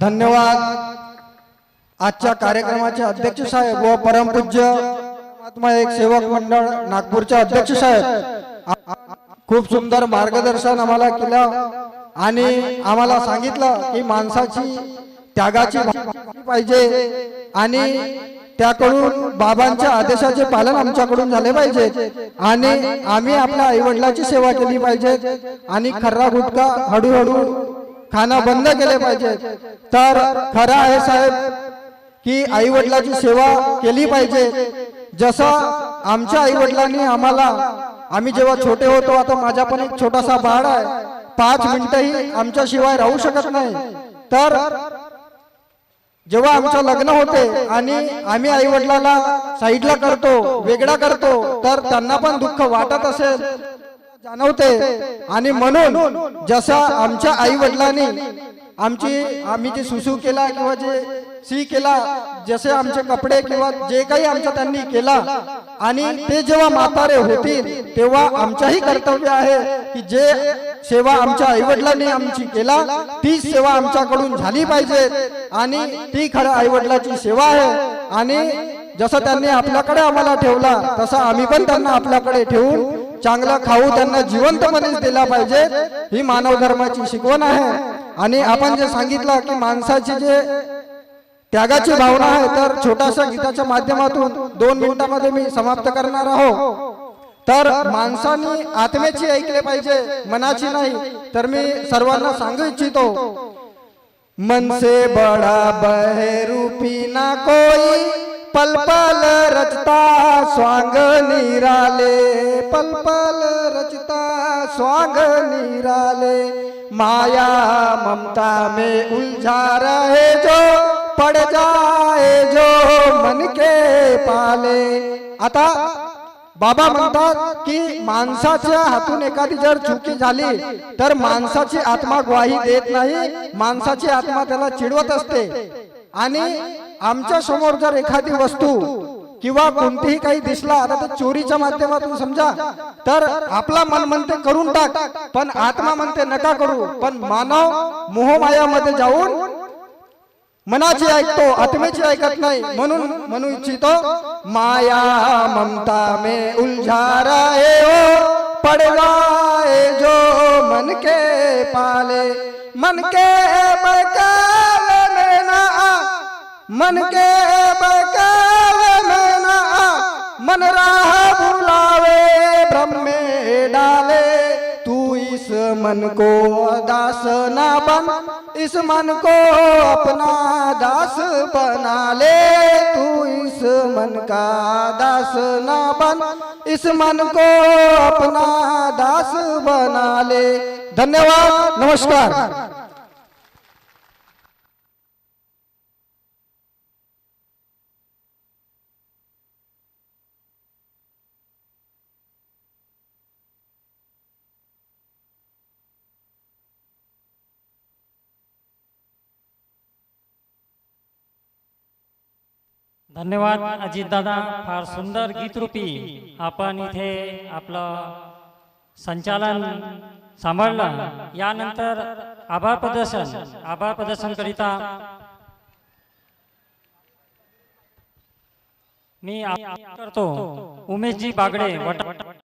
धन्यवाद. आजच्या कार्यक्रमाचे अध्यक्ष साहेब व परमपूज्य महात्मा एक सेवक मंडळ नागपूरचे अध्यक्ष साहेब. खूप सुंदर मार्गदर्शन आम्हाला केलं आणि आम्हाला सांगितलं की माणसाची त्यागाची पाहिजे आणि त्याकडून बाबांच्या आदेशाचे पालन आमच्याकडून झाले पाहिजे आणि आम्ही आपल्या आई वडिलाची सेवा केली पाहिजे आणि खर्रा गुटखा हळूहळू खाणं बंद केले पाहिजे. तर खरं आहे साहेब की आई वडिलाची सेवा केली पाहिजे. जसं आमच्या आई वडिलांनी आम्हाला आम्ही जेव्हा छोटे होतो आता माझा पण एक छोटासा बाळ आहे. पाच मिनिटही आमच्याशिवाय राहू शकत नाही. तर जेव्हा आमचं लग्न होते आणि आम्ही आई वडिलाला साईडला करतो वेगळा करतो तर त्यांना पण दुःख वाटत असेल. जाणवते. आणि म्हणून जसा आमच्या आई वडिलांनी आमची आम्ही जे सुसू केला किंवा जे सी केला जसे आमचे कपडे किंवा जे काही आमच्या त्यांनी केला आणि ते जेव्हा म्हातारे होतील तेव्हा आमच्याही कर्तव्य आहे की जे सेवा आमच्या आई वडिलांनी आमची केला ती सेवा आमच्याकडून झाली पाहिजे. आणि ती खरं आईवडिलाची सेवा आहे. आणि जसं त्यांनी आपल्याकडे आम्हाला ठेवला तसं आम्ही पण त्यांना आपल्याकडे ठेवून चांगलं खाऊ त्यांना जिवंतपणेच दिला पाहिजे ही मानव धर्माची शिकवण आहे. आणि आपण जे सांगितलं की माणसाची जे त्यागाची भावना आहे तर छोट्याशा गीताच्या माध्यमातून दोन मिनिटांमध्ये मी समाप्त करणार आहो तर माणसाने आत्म्याची ऐकले पाहिजे मनाची नाही तर मी सर्वांना सांगू इच्छितो मन से बड़ा बहरूपी ना कोई पल पल रचता स्वांग निराले पल पल रचता स्वांग निराले। माया ममता में उलझा रहे जो पड़ जाए जो मन के पाले। आता बाबा म्हणतात की माणसाच्या हातून एखादी जर चुकी झाली तर माणसाची आत्मा ग्वाही देत नाही माणसाची आत्मा त्याला चिडवत असते. आणि आमच्यासमोर जर एखादी वस्तू किंवा कोणतीही काही दिसला आता ते चोरीच्या माध्यमातून समजा तर आपला मन म्हणते करून टाक पण आत्मा म्हणते नका करू पण मानव मोहमायामध्ये जाऊन मनाची ऐकतो आत्मेची ऐकत नाही म्हणून म्हणू इच्छितो माया ममता मे उलझारा रहे हो जो मन के पाले मन के बकाल मन के बकावे में मन राह भुलावे भ्रम में डाले। तू इस मन को दास ना बन इस मन को अपना दास बना ले। तू इस मन का दास ना बन इस मन को अपना दास बना ले। धन्यवाद नमस्कार। धन्यवाद अजितदादा. फार सुंदर गीतरूपी आपण इथे आपलं संचालन सांभाळलं. यानंतर आभार प्रदर्शन आभार प्रदर्शन करिता मी करतो. उमेशजी बागडे वट